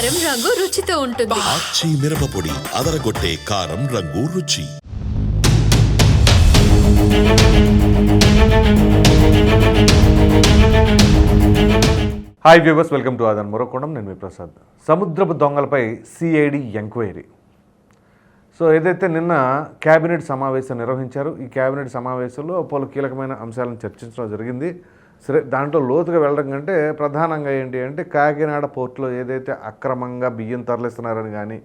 కారం రంగు రుచితో ఉంటుంది. ఆచి మిరపపొడి అదరగొట్టే కారం రంగు రుచి. హాయ్ వ్యూవర్స్ వెల్కమ్ టు ఆదన్ మరొకోణం నేను మీ ప్రసాద్. సముద్రపు దొంగలపై సిఐడి ఎంక్వైరీ. సో ఏదైతే నిన్న కేబినెట్ సమావేశం నిర్వహించారు ఈ కేబినెట్ సమావేశంలో పలు కీలకమైన అంశాలను చర్చించడం జరిగింది. సరే దాంట్లో లోతుగా వెళ్ళడం కంటే ప్రధానంగా ఏంటి అంటే కాకినాడ పోర్టులో ఏదైతే అక్రమంగా బియ్యం తరలిస్తున్నారని కానీ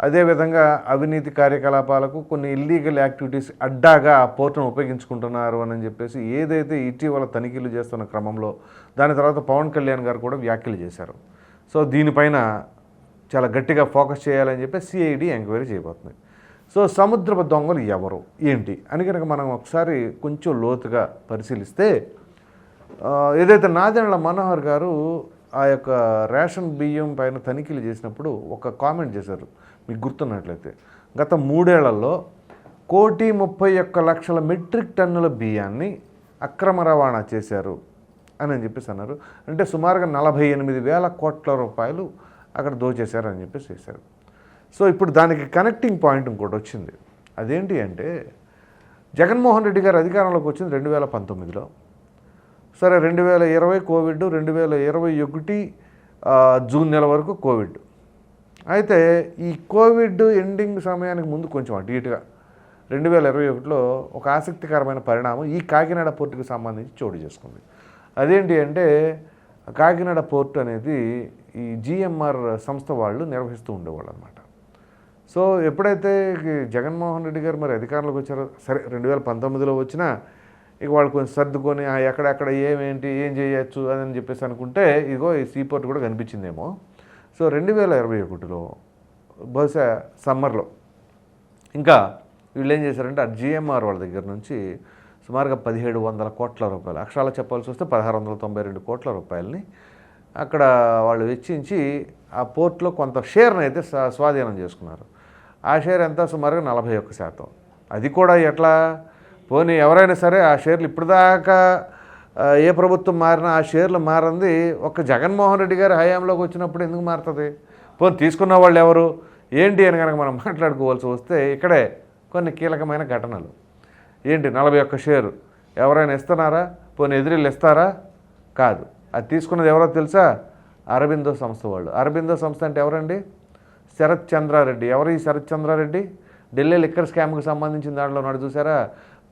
అదేవిధంగా అవినీతి కార్యకలాపాలకు కొన్ని ఇల్లీగల్ యాక్టివిటీస్ అడ్డాగా ఆ పోర్టును ఉపయోగించుకుంటున్నారు అని చెప్పేసి ఏదైతే ఇటీవల తనిఖీలు చేస్తున్న క్రమంలో దాని తర్వాత పవన్ కళ్యాణ్ గారు కూడా వ్యాఖ్యలు చేశారు. సో దీనిపైన చాలా గట్టిగా ఫోకస్ చేయాలని చెప్పి సిఐడి ఎంక్వైరీ చేయబోతుంది. సో సముద్రపు దొంగలు ఎవరు? ఏంటి? అని కనుక మనం ఒకసారి కొంచెం లోతుగా పరిశీలిస్తే ఏదైతే నాదెండ్ల మనోహర్ గారు ఆ యొక్క రేషన్ బియ్యం పైన తనిఖీలు చేసినప్పుడు ఒక కామెంట్ చేశారు మీకు గుర్తున్నట్లయితే. గత మూడేళ్ళలో కోటి ముప్పై ఒక్క లక్షల మెట్రిక్ టన్నుల బియ్యాన్ని అక్రమ రవాణా చేశారు అని అని చెప్పేసి అన్నారు. అంటే సుమారుగా నలభై ఎనిమిది వేల కోట్ల రూపాయలు అక్కడ దోచేశారు అని చెప్పేసి చేశారు. సో ఇప్పుడు దానికి కనెక్టింగ్ పాయింట్ ఇంకోటి వచ్చింది. అదేంటి అంటే జగన్మోహన్ రెడ్డి గారు అధికారంలోకి వచ్చింది రెండు వేల పంతొమ్మిదిలో. సరే రెండు వేల ఇరవై కోవిడ్ రెండు వేల ఇరవై ఒకటి జూన్ నెల వరకు కోవిడ్. అయితే ఈ కోవిడ్ ఎండింగ్ సమయానికి ముందు కొంచెం అటు ఇటుగా రెండు వేల ఇరవై ఒకటిలో ఒక ఆసక్తికరమైన పరిణామం ఈ కాకినాడ పోర్టుకు సంబంధించి చోటు చేసుకుంది. అదేంటి అంటే కాకినాడ పోర్టు అనేది ఈ జిఎంఆర్ సంస్థ వాళ్ళు నిర్వహిస్తూ ఉండేవాళ్ళు అనమాట సో ఎప్పుడైతే జగన్మోహన్ రెడ్డి గారు మరి అధికారంలోకి వచ్చారో సరే రెండు వేల పంతొమ్మిదిలో వచ్చినా ఇక వాళ్ళు కొంచెం సర్దుకొని ఎక్కడెక్కడ ఏమేంటి ఏం చేయొచ్చు అని చెప్పేసి అనుకుంటే ఇదిగో ఈ సీపోర్ట్ కూడా కనిపించిందేమో. సో రెండు వేల ఇరవై ఒకటిలో బహుశా సమ్మర్లో ఇంకా వీళ్ళు ఏం చేశారంటే ఆ జిఎంఆర్ వాళ్ళ దగ్గర నుంచి సుమారుగా పదిహేడు వందల కోట్ల రూపాయలు అక్షరాలు చెప్పాల్సి వస్తే పదహారు వందల తొంభై రెండు కోట్ల రూపాయలని అక్కడ వాళ్ళు వెచ్చించి ఆ పోర్ట్లో కొంత షేర్ని అయితే స్వా- స్వాధీనం చేసుకున్నారు. ఆ షేర్ ఎంత? సుమారుగా నలభై ఒక్క శాతం. అది కూడా ఎట్లా? పోనీ ఎవరైనా సరే ఆ షేర్లు ఇప్పటిదాకా ఏ ప్రభుత్వం మారినా ఆ షేర్లు మారింది. ఒక జగన్మోహన్ రెడ్డి గారి హయాంలోకి వచ్చినప్పుడు ఎందుకు మారుతుంది? పోనీ తీసుకున్న వాళ్ళు ఎవరు? ఏంటి అని కనుక మనం మాట్లాడుకోవాల్సి వస్తే ఇక్కడే కొన్ని కీలకమైన ఘటనలు. ఏంటి నలభై ఒక్క షేరు ఎవరైనా ఇస్తున్నారా? పోనీ ఎదురీళ్ళు ఇస్తారా? కాదు. అది తీసుకున్నది ఎవరో తెలుసా? అరబిందో సంస్థ వాళ్ళు. అరబిందో సంస్థ అంటే ఎవరండి? శరత్ చంద్రారెడ్డి. ఎవరు ఈ శరత్ చంద్రారెడ్డి? ఢిల్లీ లిక్కర్ స్కామ్కి సంబంధించిన దాంట్లో నడు చూసారా?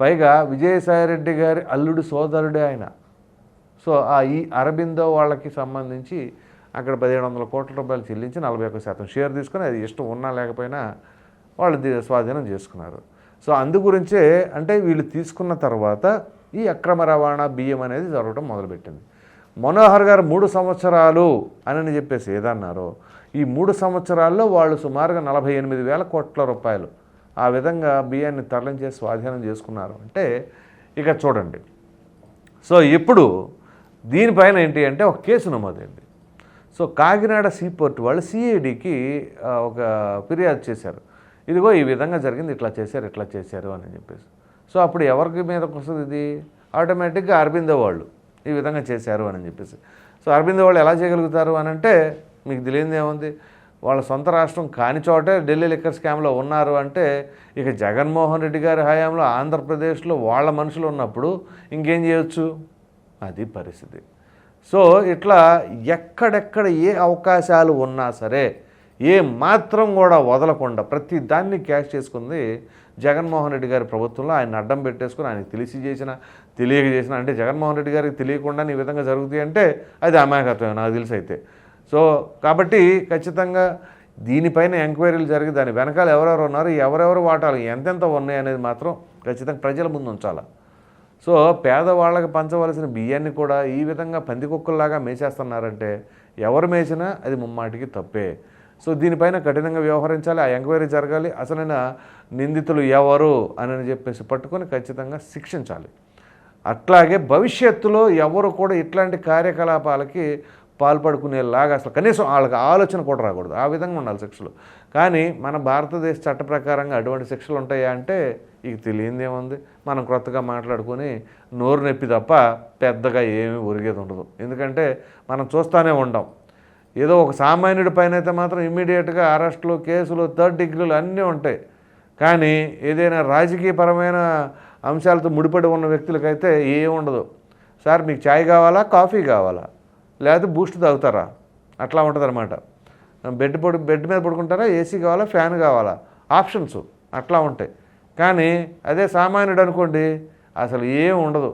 పైగా విజయసాయిరెడ్డి గారి అల్లుడు సోదరుడే ఆయన. సో ఆ ఈ అరబిందో వాళ్ళకి సంబంధించి అక్కడ పదిహేడు వందల కోట్ల రూపాయలు చెల్లించి నలభై ఒక్క శాతం షేర్ తీసుకొని అది ఇష్టం ఉన్నా లేకపోయినా వాళ్ళు స్వాధీనం చేసుకున్నారు. సో అందు గురించే అంటే వీళ్ళు తీసుకున్న తర్వాత ఈ అక్రమ రవాణా బియ్యం అనేది జరగడం మొదలుపెట్టింది. మనోహర్ గారు మూడు సంవత్సరాలు అని చెప్పేసి ఏదన్నారో ఈ మూడు సంవత్సరాల్లో వాళ్ళు సుమారుగా నలభై ఎనిమిది వేల కోట్ల రూపాయలు ఆ విధంగా బియ్యాన్ని తరలించే స్వాధీనం చేసుకున్నారు అంటే ఇక చూడండి. సో ఇప్పుడు దీనిపైన ఏంటి అంటే ఒక కేసు నమోదైంది. సో కాకినాడ సీపోర్ట్ వాళ్ళు సిఐడికి ఒక ఫిర్యాదు చేశారు. ఇదిగో ఈ విధంగా జరిగింది ఇట్లా చేశారు ఇట్లా చేశారు అని చెప్పేసి. సో అప్పుడు ఎవరికి మీదకి వస్తుంది ఇది? ఆటోమేటిక్గా అరబిందో వాళ్ళు ఈ విధంగా చేశారు అని చెప్పేసి. సో అరబిందో వాళ్ళు ఎలా చేయగలుగుతారు అని అంటే మీకు తెలియదు ఏముంది? వాళ్ళ సొంత రాష్ట్రం కాని చోటే ఢిల్లీ లిక్కర్ స్కామ్లో ఉన్నారు అంటే ఇక జగన్మోహన్ రెడ్డి గారి హయాంలో ఆంధ్రప్రదేశ్లో వాళ్ళ మనుషులు ఉన్నప్పుడు ఇంకేం చేయొచ్చు? అది పరిస్థితి. సో ఇట్లా ఎక్కడెక్కడ ఏ అవకాశాలు ఉన్నా సరే ఏ మాత్రం కూడా వదలకుండా ప్రతి దాన్ని క్యాష్ చేసుకుంది జగన్మోహన్ రెడ్డి గారి ప్రభుత్వంలో. ఆయన అడ్డం పెట్టేసుకుని ఆయన తెలిసి చేసిన తెలియక చేసిన అంటే జగన్మోహన్ రెడ్డి గారికి తెలియకుండా ఈ విధంగా జరుగుతాయి అంటే అది అమాయకత్వమే నాకు తెలిసి అయితే. సో కాబట్టి ఖచ్చితంగా దీనిపైన ఎంక్వైరీలు జరిగి దాని వెనకాల ఎవరెవరు ఉన్నారు ఎవరెవరు వాటాలు ఎంతెంత ఉన్నాయి అనేది మాత్రం ఖచ్చితంగా ప్రజల ముందు ఉంచాలి. సో పేదవాళ్ళకి పంచవలసిన బియ్యాన్ని కూడా ఈ విధంగా పందికొక్కుల్లాగా మేసేస్తున్నారంటే ఎవరు మేసినా అది ముమ్మాటికి తప్పే. సో దీనిపైన కఠినంగా వ్యవహరించాలి ఆ ఎంక్వైరీ జరగాలి అసలైన నిందితులు ఎవరు అని చెప్పేసి పట్టుకొని ఖచ్చితంగా శిక్షించాలి. అట్లాగే భవిష్యత్తులో ఎవరు కూడా ఇట్లాంటి కార్యకలాపాలకి పాల్పడుకునేలాగా అసలు కనీసం వాళ్ళకి ఆలోచన కూడా రాకూడదు. ఆ విధంగా ఉండాలి శిక్షలు. కానీ మన భారతదేశ చట్ట ప్రకారంగా అటువంటి శిక్షలు ఉంటాయా అంటే ఇక తెలియంది ఏముంది మనం క్రొత్తగా మాట్లాడుకొని నోరు నొప్పి తప్ప పెద్దగా ఏమీ ఒరిగేది ఉండదు. ఎందుకంటే మనం చూస్తూనే ఉంటాం ఏదో ఒక సామాన్యుడి పైన అయితే మాత్రం ఇమ్మీడియట్గా అరెస్టులు కేసులు థర్డ్ డిగ్రీలు అన్నీ ఉంటాయి. కానీ ఏదైనా రాజకీయపరమైన అంశాలతో ముడిపడి ఉన్న వ్యక్తులకైతే ఏం ఉండదు. సార్ మీకు ఛాయ్ కావాలా కాఫీ కావాలా? లేకపోతే బూస్ట్ తాగుతారా? అట్లా ఉంటుంది అనమాట బెడ్ పడు బెడ్ మీద పడుకుంటారా? ఏసీ కావాలా? ఫ్యాన్ కావాలా? ఆప్షన్స్ అట్లా ఉంటాయి. కానీ అదే సామాన్యుడు అనుకోండి అసలు ఏం ఉండదు.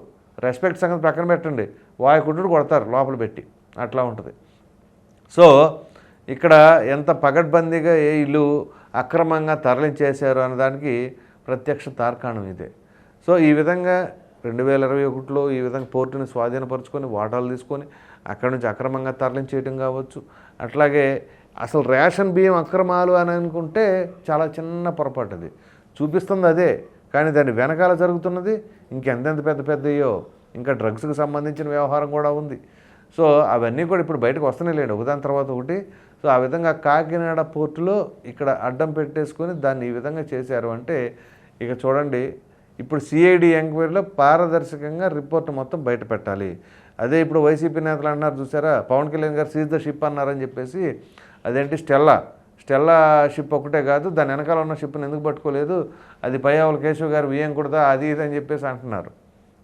రెస్పెక్ట్ సంగతి పక్కన పెట్టండి. వాయుకుంటుడు కొడతారు లోపల పెట్టి. అట్లా ఉంటుంది. సో ఇక్కడ ఎంత పగడ్బందీగా ఏ ఇల్లు అక్రమంగా తరలించేశారు అన్నదానికి ప్రత్యక్ష తార్కాణం ఇదే. సో ఈ విధంగా రెండు వేల ఇరవై ఒకటిలో ఈ విధంగా పోర్టుని స్వాధీనపరుచుకొని వాటాలు తీసుకొని అక్కడి నుంచి అక్రమంగా తరలించేయటం కావచ్చు. అట్లాగే అసలు రేషన్ బియ్యం అక్రమాలు అని అనుకుంటే చాలా చిన్న పొరపాటు అది. చూపిస్తుంది అదే కానీ దాని వెనకాల జరుగుతున్నది ఇంకెంతెంత పెద్ద పెద్దయో ఇంకా డ్రగ్స్కి సంబంధించిన వ్యవహారం కూడా ఉంది. సో అవన్నీ కూడా ఇప్పుడు బయటకు వస్తూనే లేండి. ఒకదాని తర్వాత ఒకటి. సో ఆ విధంగా కాకినాడ పోర్టులో ఇక్కడ అడ్డం పెట్టేసుకొని దాన్ని ఈ విధంగా చేశారు అంటే ఇక చూడండి ఇప్పుడు సిఐడి ఎంక్వైరీలో పారదర్శకంగా రిపోర్ట్ మొత్తం బయట పెట్టాలి. అదే ఇప్పుడు వైసీపీ నేతలు అన్నారు చూసారా? పవన్ కళ్యాణ్ గారు సీజ్ ద షిప్ అన్నారని చెప్పేసి అదేంటి? స్టెల్లా స్టెల్లా షిప్ ఒకటే కాదు దాని వెనకాల ఉన్న షిప్ని ఎందుకు పట్టుకోలేదు? అది పయ్యావుల కేశవ్ గారు వియ్యంకూడదా అది ఇది అని చెప్పేసి అంటున్నారు.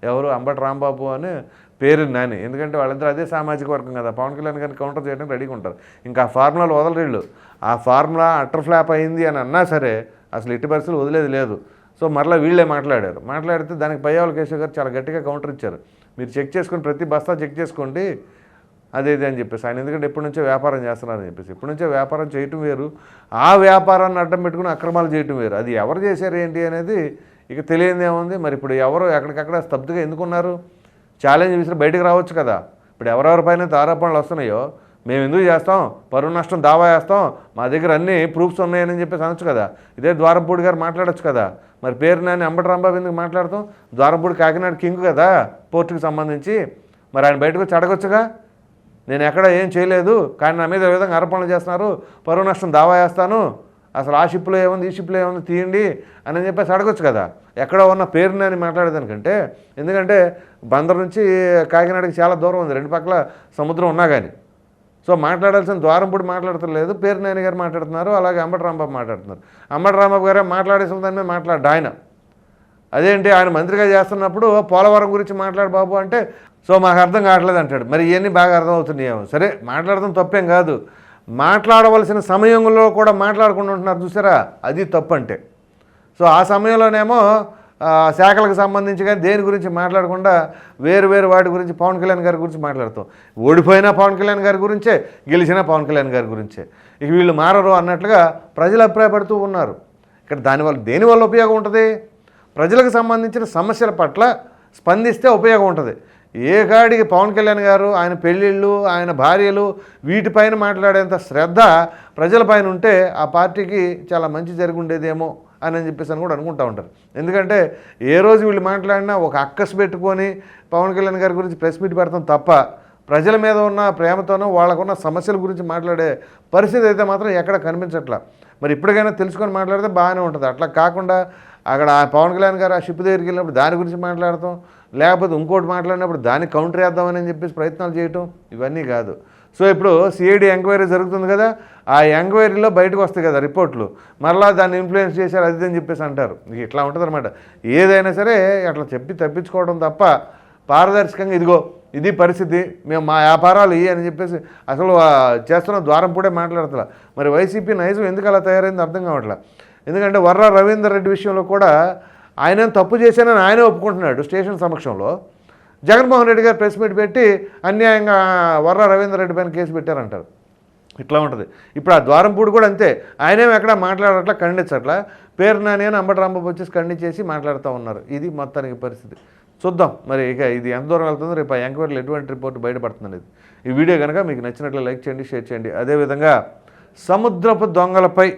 ఎవరు? అంబటి రాంబాబు అని పేరు నాని. ఎందుకంటే వాళ్ళందరూ అదే సామాజిక వర్గం కదా. పవన్ కళ్యాణ్ గారిని కౌంటర్ చేయడానికి రెడీగా ఉంటారు. ఇంకా ఆ ఫార్ములాలు వదలరీళ్ళు ఆ ఫార్ములా అటర్ ఫ్లాప్ అయింది అని అన్నా సరే అసలు ఇట్టి పరిస్థితులు వదిలేదు లేదు. సో మరలా వీళ్ళే మాట్లాడారు. మాట్లాడితే దానికి పయ్యావుల కేశవ్ గారు చాలా గట్టిగా కౌంటర్ ఇచ్చారు. మీరు చెక్ చేసుకొని ప్రతి బస్తా చెక్ చేసుకోండి అదే ఇది అని చెప్పేసి. ఆయన ఎందుకంటే ఎప్పటి నుంచో వ్యాపారం చేస్తున్నారని చెప్పేసి. ఎప్పటి నుంచో వ్యాపారం చేయటం వేరు. ఆ వ్యాపారాన్ని అడ్డం పెట్టుకుని అక్రమాలు చేయటం వేరు. అది ఎవరు చేశారు ఏంటి అనేది ఇక తెలియదు మరి ఇప్పుడు ఎవరు ఎక్కడికక్కడ స్తబ్దుగా ఎందుకున్నారు? ఛాలెంజ్ విసిరి బయటకు రావచ్చు కదా. ఇప్పుడు ఎవరెవరిపైన ఆరోపణలు వస్తున్నాయో మేము ఎందుకు చేస్తాం? పరువు నష్టం దావా వేస్తాం మా దగ్గర అన్ని ప్రూఫ్స్ ఉన్నాయని చెప్పేసి అనొచ్చు కదా. ఇదే ద్వారంపూడి గారు మాట్లాడొచ్చు కదా. మరి పేరు నాని అంబటరాంబాబు ఎందుకు మాట్లాడతాం? ద్వారంపూడి కాకినాడ కింగ్ కదా పోర్టుకి సంబంధించి. మరి ఆయన బయటకు వచ్చి అడగొచ్చుగా? నేను ఎక్కడ ఏం చేయలేదు కానీ నా మీద విధంగా ఆరోపణలు చేస్తున్నారు? పరువు నష్టం దావా వేస్తాను అసలు ఆ షిప్లో ఏముంది ఈ షిప్లో ఏముంది తీయండి అని చెప్పేసి అడగొచ్చు కదా. ఎక్కడ ఉన్న పేరుని అని మాట్లాడేదానికంటే ఎందుకంటే బందర్ నుంచి కాకినాడకి చాలా దూరం ఉంది. రెండు పక్కల సముద్రం ఉన్నా కానీ సో మాట్లాడాల్సిన ద్వారం పొడి మాట్లాడతలేదు పేరు నాయన గారు మాట్లాడుతున్నారు అలాగే అంబటి రాంబాబు మాట్లాడుతున్నారు. అంబటి రాంబాబు గారే మాట్లాడేసిన దాని మీద మాట్లాడు ఆయన. అదేంటి ఆయన మంత్రిగా చేస్తున్నప్పుడు పోలవరం గురించి మాట్లాడు బాబు అంటే సో మాకు అర్థం కావట్లేదు అంటాడు. మరి ఇవన్నీ బాగా అర్థం సరే మాట్లాడడం తప్పేం కాదు. మాట్లాడవలసిన సమయంలో కూడా మాట్లాడకుండా ఉంటున్నారు చూసారా? అది తప్పు అంటే సో ఆ సమయంలోనేమో శాఖలకు సంబంధించి కానీ దేని గురించి మాట్లాడకుండా వేరు వేరు వాటి గురించి పవన్ కళ్యాణ్ గారి గురించి మాట్లాడతాం. ఓడిపోయినా పవన్ కళ్యాణ్ గారి గురించే గెలిచినా పవన్ కళ్యాణ్ గారి గురించే. ఇక వీళ్ళు మారరు అన్నట్లుగా ప్రజలు అభిప్రాయపడుతూ ఉన్నారు. ఇక్కడ దానివల్ల దేనివల్ల ఉపయోగం ఉంటుంది? ప్రజలకు సంబంధించిన సమస్యల పట్ల స్పందిస్తే ఉపయోగం ఉంటుంది. ఏ కాడికి పవన్ కళ్యాణ్ గారు ఆయన పెళ్ళిళ్ళు ఆయన భార్యలు వీటిపైన మాట్లాడేంత శ్రద్ధ ప్రజలపైన ఉంటే ఆ పార్టీకి చాలా మంచి జరిగి ఉండేదేమో అని అని చెప్పేసి అని కూడా అనుకుంటా ఉంటారు. ఎందుకంటే ఏ రోజు వీళ్ళు మాట్లాడినా ఒక అక్కస్ పెట్టుకొని పవన్ కళ్యాణ్ గారి గురించి ప్రెస్ మీట్ పెడతాం తప్ప ప్రజల మీద ఉన్న ప్రేమతోనో వాళ్ళకున్న సమస్యల గురించి మాట్లాడే పరిస్థితి అయితే మాత్రం ఎక్కడ కనిపించట్లా. మరి ఇప్పటికైనా తెలుసుకొని మాట్లాడితే బాగానే ఉంటుంది. అట్లా కాకుండా అక్కడ ఆ పవన్ కళ్యాణ్ గారు ఆ షిప్ దగ్గరికి వెళ్ళినప్పుడు దాని గురించి మాట్లాడతాం. లేకపోతే ఇంకోటి మాట్లాడినప్పుడు దాన్ని కౌంటర్ వేద్దామని చెప్పేసి ప్రయత్నాలు చేయటం ఇవన్నీ కాదు. సో ఇప్పుడు సిఐడి ఎంక్వైరీ జరుగుతుంది కదా ఆ ఎంక్వైరీలో బయటకు వస్తాయి కదా రిపోర్ట్లు. మరలా దాన్ని ఇన్ఫ్లుయెన్స్ చేశారు అది ఇది అని చెప్పేసి అంటారు. ఇట్లా ఉంటుంది అనమాట ఏదైనా సరే అట్లా చెప్పి తప్పించుకోవడం తప్ప పారదర్శకంగా ఇదిగో ఇది పరిస్థితి మేము మా వ్యాపారాలు ఇవి అని చెప్పేసి అసలు చేస్తున్న ద్వారం పూడే మాట్లాడతలే. మరి వైసీపీ నైజం ఎందుకు అలా తయారైంది అర్థం కావట్లే. ఎందుకంటే వర్ర రవీందర్ రెడ్డి విషయంలో కూడా ఆయన తప్పు చేశానని ఆయనే ఒప్పుకుంటున్నాడు స్టేషన్ సమక్షంలో. జగన్మోహన్ రెడ్డి గారు ప్రెస్ మీట్ పెట్టి అన్యాయంగా వర్ర రవీందర్ రెడ్డి పైన కేసు పెట్టారంటారు. ఇట్లా ఉంటుంది. ఇప్పుడు ఆ ద్వారంపూడి కూడా అంతే. ఆయనేం ఎక్కడ మాట్లాడట్లా ఖండించట్లా? పేరు నాని అని అంబటి రాంబాబు వచ్చేసి ఖండించేసి మాట్లాడుతూ ఉన్నారు. ఇది మొత్తానికి పరిస్థితి. చూద్దాం. మరి ఇక ఇది ఎంత దూరం వెళ్తుందో రేపు ఆ ఎంక్వైరీలో ఎటువంటి రిపోర్ట్ బయటపడుతుంది ఈ వీడియో కనుక మీకు నచ్చినట్లు లైక్ చేయండి షేర్ చేయండి. అదేవిధంగా సముద్రపు దొంగలపై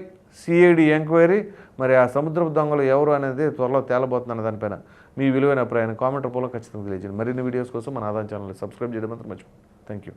సిఐడి ఎంక్వైరీ. మరి ఆ సముద్రపు దొంగలు ఎవరు అనేది త్వరలో తేలబోతుందన్న దానిపైన. మీ విలువైన అభిప్రాయాన్ని కామెంట్ రూపంలో ఖచ్చితంగా తెలియజేయండి. మరిన్ని వీడియోస్ కోసం మన ఆదాయం ఛానల్ని సబ్స్క్రైబ్ చేయడం మాత్రం మర్చిపోండి థ్యాంక్ యూ